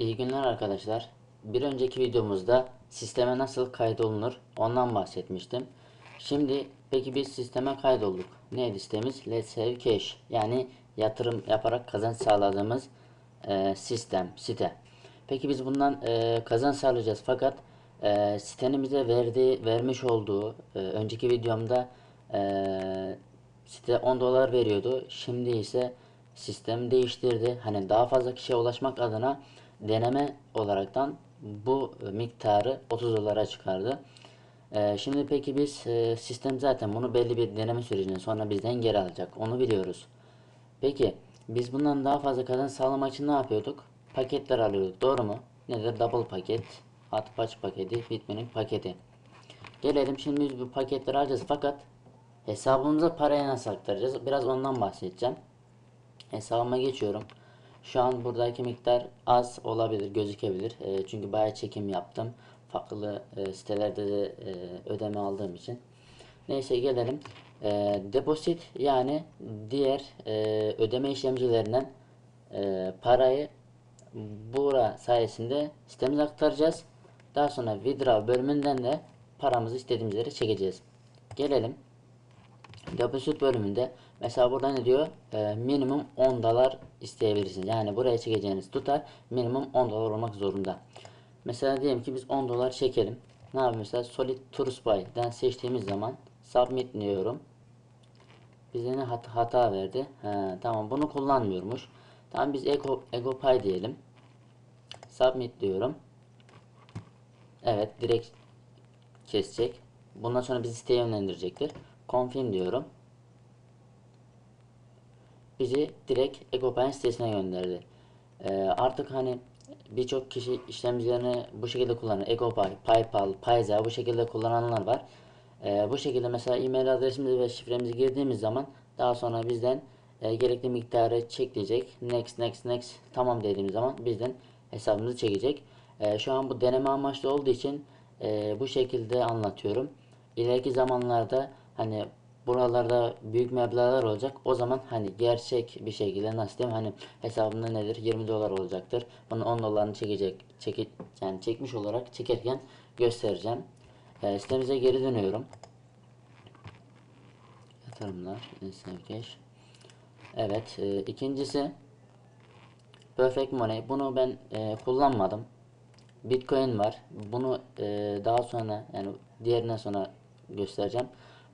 İyi günler arkadaşlar. Bir önceki videomuzda sisteme nasıl kaydolunur ondan bahsetmiştim. Şimdi peki biz sisteme kaydolduk. Neydi sitemiz? Let's Save Cash. Yani yatırım yaparak kazanç sağladığımız e, sistem, site. Peki biz bundan e, kazanç sağlayacağız fakat e, sitenin bize verdiği, vermiş olduğu e, önceki videomda e, site 10 dolar veriyordu. Şimdi ise sistem değiştirdi. Hani daha fazla kişiye ulaşmak adına deneme olaraktan bu miktarı 30 dolara çıkardı. Ee, şimdi peki biz e, sistem zaten bunu belli bir deneme sürecinin sonra bizden geri alacak. Onu biliyoruz. Peki biz bundan daha fazla kazanç sağlamak için ne yapıyorduk? Paketler alıyorduk. Doğru mu? Nedir? Double paket, hot patch paketi, bitmenin paketi. Gelelim şimdi biz bu paketleri alacağız fakat hesabımıza parayı nasıl aktaracağız? Biraz ondan bahsedeceğim. Hesabıma geçiyorum. Şu an buradaki miktar az olabilir, gözükebilir. E, çünkü bayağı çekim yaptım. Farklı e, sitelerde de e, ödeme aldığım için. Neyse gelelim. E, deposit yani diğer e, ödeme işlemcilerinden e, parayı bura sayesinde sitemize aktaracağız. Daha sonra withdraw bölümünden de paramızı istediğimiz yere çekeceğiz. Gelelim. Deposit bölümünde mesela burada ne diyor? Ee, minimum 10 dolar isteyebilirsiniz. Yani buraya çekeceğiniz tutar minimum 10 dolar olmak zorunda. Mesela diyelim ki biz 10 dolar çekelim. Ne yapayım mesela Solid Tourist Buy'den seçtiğimiz zaman submit diyorum. Bize ne hat hata verdi. He, tamam bunu kullanmıyormuş. Tamam biz Ego, Ego Pay diyelim. Submit diyorum. Evet direkt kesecek. Bundan sonra bizi siteye yönlendirecektir. Confirm diyorum. Bizi direkt EcoPen sitesine gönderdi. Ee, artık hani birçok kişi işlemcilerini bu şekilde kullanır. EcoPay, PayPal, Payza bu şekilde kullananlar var. Ee, bu şekilde mesela e-mail adresimizi ve şifremizi girdiğimiz zaman daha sonra bizden e, gerekli miktarı çekleyecek. Next, next, next tamam dediğimiz zaman bizden hesabımızı çekecek. Ee, şu an bu deneme amaçlı olduğu için e, bu şekilde anlatıyorum. İleriki zamanlarda hani buralarda büyük meblağlar olacak. O zaman hani gerçek bir şekilde nasıl diyeyim hani hesabımda nedir 20 dolar olacaktır. Bunun 10 dolarını çekecek çeki, yani çekmiş olarak çekerken göstereceğim. E, sitemize geri dönüyorum. Yatırımlar, cash. Evet, e, ikincisi Perfect Money. Bunu ben e, kullanmadım. Bitcoin var. Bunu e, daha sonra yani diğerinden sonra göstereceğim.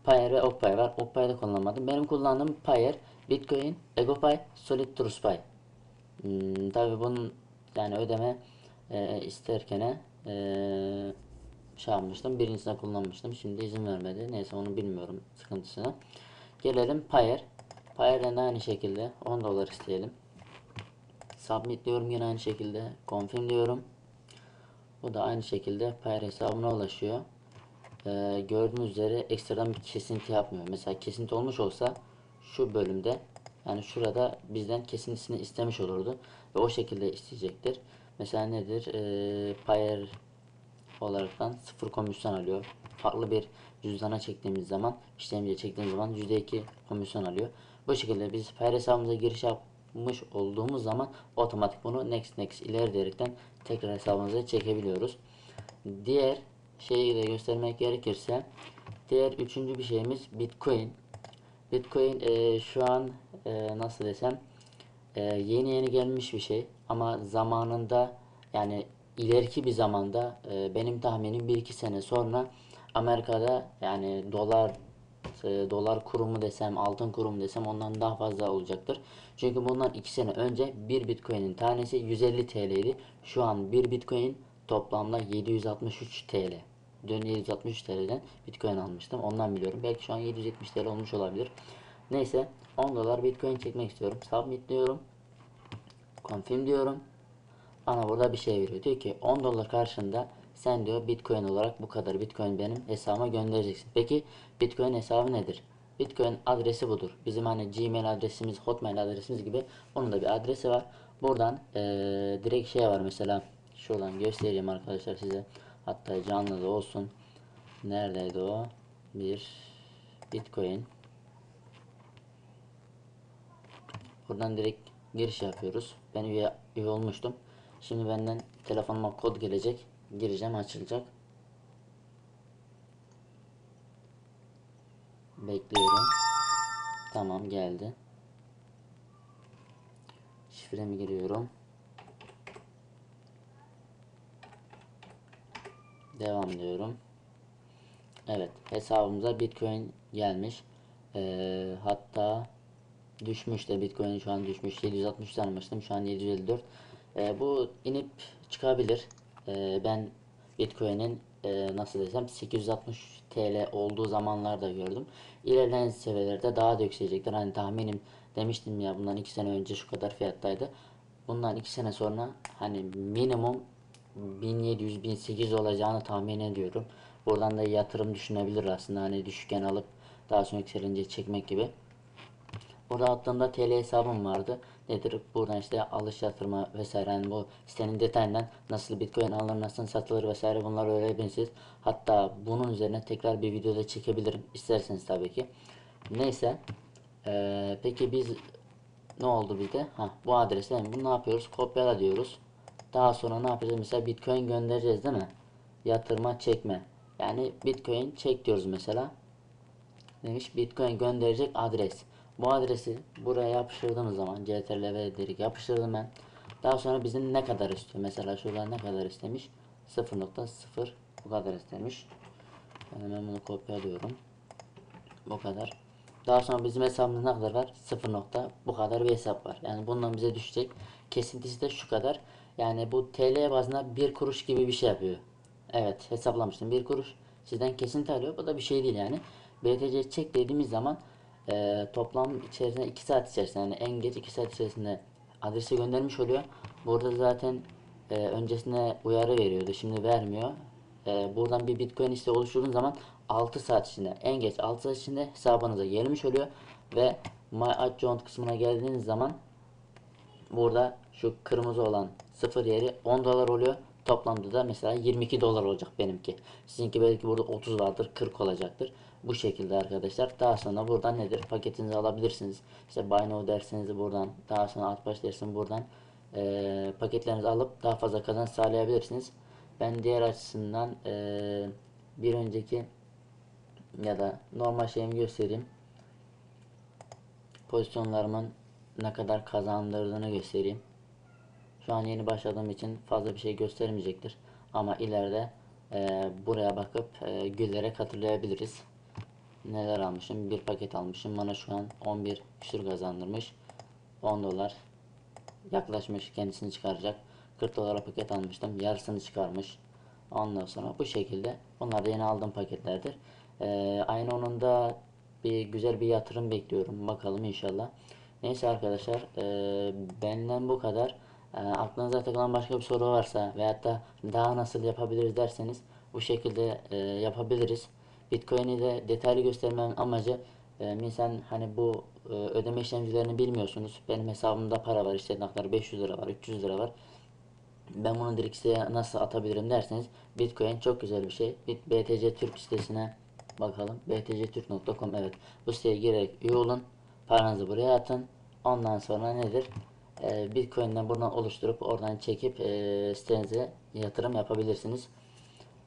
Payer ve Okpay var. Okpay'ı da kullanmadım. Benim kullandığım Payer, Bitcoin, EgoPay, Solid Trust Pay. Hmm, tabii bunun yani ödeme e, isterken e, şey yapmıştım. Birincisine kullanmıştım. Şimdi izin vermedi. Neyse onu bilmiyorum sıkıntısını. Gelelim Payer. Payer'den de aynı şekilde 10 dolar isteyelim. Submit diyorum yine aynı şekilde. Confirm diyorum. Bu da aynı şekilde Payer hesabına ulaşıyor. Ee, gördüğünüz üzere ekstradan bir kesinti yapmıyor. Mesela kesinti olmuş olsa şu bölümde yani şurada bizden kesintisini istemiş olurdu. Ve o şekilde isteyecektir. Mesela nedir? Ee, Payer olaraktan sıfır komisyon alıyor. Farklı bir cüzdana çektiğimiz zaman işlemciye çektiğimiz zaman %2 komisyon alıyor. Bu şekilde biz Payer hesabımıza giriş yapmış olduğumuz zaman otomatik bunu next next ileri diyerekten tekrar hesabımıza çekebiliyoruz. Diğer şeyi de göstermek gerekirse diğer üçüncü bir şeyimiz Bitcoin. Bitcoin e, şu an e, nasıl desem e, yeni yeni gelmiş bir şey ama zamanında yani ileriki bir zamanda e, benim tahminim 1-2 sene sonra Amerika'da yani dolar e, dolar kurumu desem altın kurumu desem ondan daha fazla olacaktır. Çünkü bundan 2 sene önce bir bitcoin'in tanesi 150 TL'ydi. Şu an bir bitcoin toplamda 763 TL. Dün 763 TL'den bitcoin almıştım. Ondan biliyorum. Belki şu an 770 TL olmuş olabilir. Neyse 10 dolar bitcoin çekmek istiyorum. Submit diyorum. Confirm diyorum. Bana burada bir şey veriyor. Diyor ki 10 dolar karşında sen diyor bitcoin olarak bu kadar bitcoin benim hesabıma göndereceksin. Peki bitcoin hesabı nedir? Bitcoin adresi budur. Bizim hani Gmail adresimiz, Hotmail adresimiz gibi onun da bir adresi var. Buradan ee, direkt şey var mesela şuradan göstereyim arkadaşlar size. Hatta canlı da olsun. Neredeydi o? Bir Bitcoin. Buradan direkt giriş yapıyoruz. Ben üye, üye olmuştum. Şimdi benden telefonuma kod gelecek. Gireceğim açılacak. Bekliyorum. Tamam geldi. Şifremi giriyorum. Devam diyorum. Evet hesabımıza Bitcoin gelmiş. Ee, hatta düşmüş de Bitcoin şu an düşmüş. 760 sanmıştım. Şu an 754. Ee, bu inip çıkabilir. Ee, ben Bitcoin'in e, nasıl desem 860 TL olduğu zamanlarda gördüm. İlerleyen seviyelerde daha da yükselecektir. Hani tahminim demiştim ya bundan 2 sene önce şu kadar fiyattaydı. Bundan 2 sene sonra hani minimum 1700-1800 olacağını tahmin ediyorum. Buradan da yatırım düşünebilir aslında hani düşükken alıp daha sonra yükselince çekmek gibi. Burada attığımda TL hesabım vardı. Nedir? Buradan işte alış yatırma vesaire yani bu sitenin detayından nasıl bitcoin alınır, nasıl satılır vesaire bunları öğrenebilirsiniz. Hatta bunun üzerine tekrar bir videoda çekebilirim. isterseniz tabii ki. Neyse. Ee, peki biz ne oldu bizde? Ha, bu adrese yani bunu ne yapıyoruz? Kopyala diyoruz. Daha sonra ne yapacağız? Mesela bitcoin göndereceğiz değil mi? Yatırma çekme. Yani bitcoin çek diyoruz mesela demiş Bitcoin gönderecek adres. Bu adresi buraya yapıştırdığımız zaman CTRL dedik yapıştırdım ben. Daha sonra bizim ne kadar istiyor? Mesela şurada ne kadar istemiş? 0.0 bu kadar istemiş. Ben hemen bunu kopyalıyorum. Bu kadar. Daha sonra bizim hesabımızda ne kadar var? 0 nokta bu kadar bir hesap var. Yani bundan bize düşecek. Kesintisi de şu kadar. Yani bu TL bazında bir kuruş gibi bir şey yapıyor. Evet hesaplamıştım. Bir kuruş sizden kesinti alıyor. Bu da bir şey değil yani. BTC çek dediğimiz zaman e, toplam içerisinde 2 saat içerisinde yani en geç 2 saat içerisinde adresi göndermiş oluyor. Burada zaten e, öncesinde uyarı veriyordu. Şimdi vermiyor. E, buradan bir bitcoin liste oluşturduğun zaman 6 saat içinde en geç 6 saat içinde hesabınıza gelmiş oluyor ve My Account kısmına geldiğiniz zaman burada şu kırmızı olan sıfır yeri 10 dolar oluyor. Toplamda da mesela 22 dolar olacak benimki. Sizinki belki burada 30 vardır 40 olacaktır. Bu şekilde arkadaşlar. Daha sonra buradan nedir? Paketinizi alabilirsiniz. İşte buy now derseniz buradan. Daha sonra alt baş dersiniz buradan. Eee paketlerinizi alıp daha fazla kazanç sağlayabilirsiniz. Ben diğer açısından eee, bir önceki ya da normal şeyimi göstereyim. Pozisyonlarımın ne kadar kazandırdığını göstereyim. Şu an yeni başladığım için fazla bir şey göstermeyecektir. Ama ileride e, buraya bakıp e, gülerek hatırlayabiliriz. Neler almışım? Bir paket almışım. Bana şu an 11 küsür kazandırmış. 10 dolar yaklaşmış kendisini çıkaracak. 40 dolara paket almıştım. Yarısını çıkarmış. Ondan sonra bu şekilde. Bunlar da yeni aldığım paketlerdir. E, aynı onun da bir güzel bir yatırım bekliyorum. Bakalım inşallah. Neyse arkadaşlar e, benden bu kadar. E, aklınıza takılan başka bir soru varsa veyahut da daha nasıl yapabiliriz derseniz bu şekilde e, yapabiliriz. Bitcoin'i de detaylı göstermemin amacı e, misal hani bu e, ödeme işlemcilerini bilmiyorsunuz. Benim hesabımda para var işte naklar 500 lira var 300 lira var. Ben bunu direkt siteye nasıl atabilirim derseniz Bitcoin çok güzel bir şey. Bit BTC Türk sitesine bakalım. btctürk.com evet. Bu siteye girerek üye olun. Paranızı buraya atın. Ondan sonra nedir? Ee, Bitcoin'den buradan oluşturup oradan çekip e, sitenize yatırım yapabilirsiniz.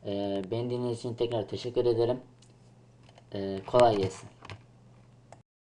E, beni dinlediğiniz için tekrar teşekkür ederim. E, kolay gelsin.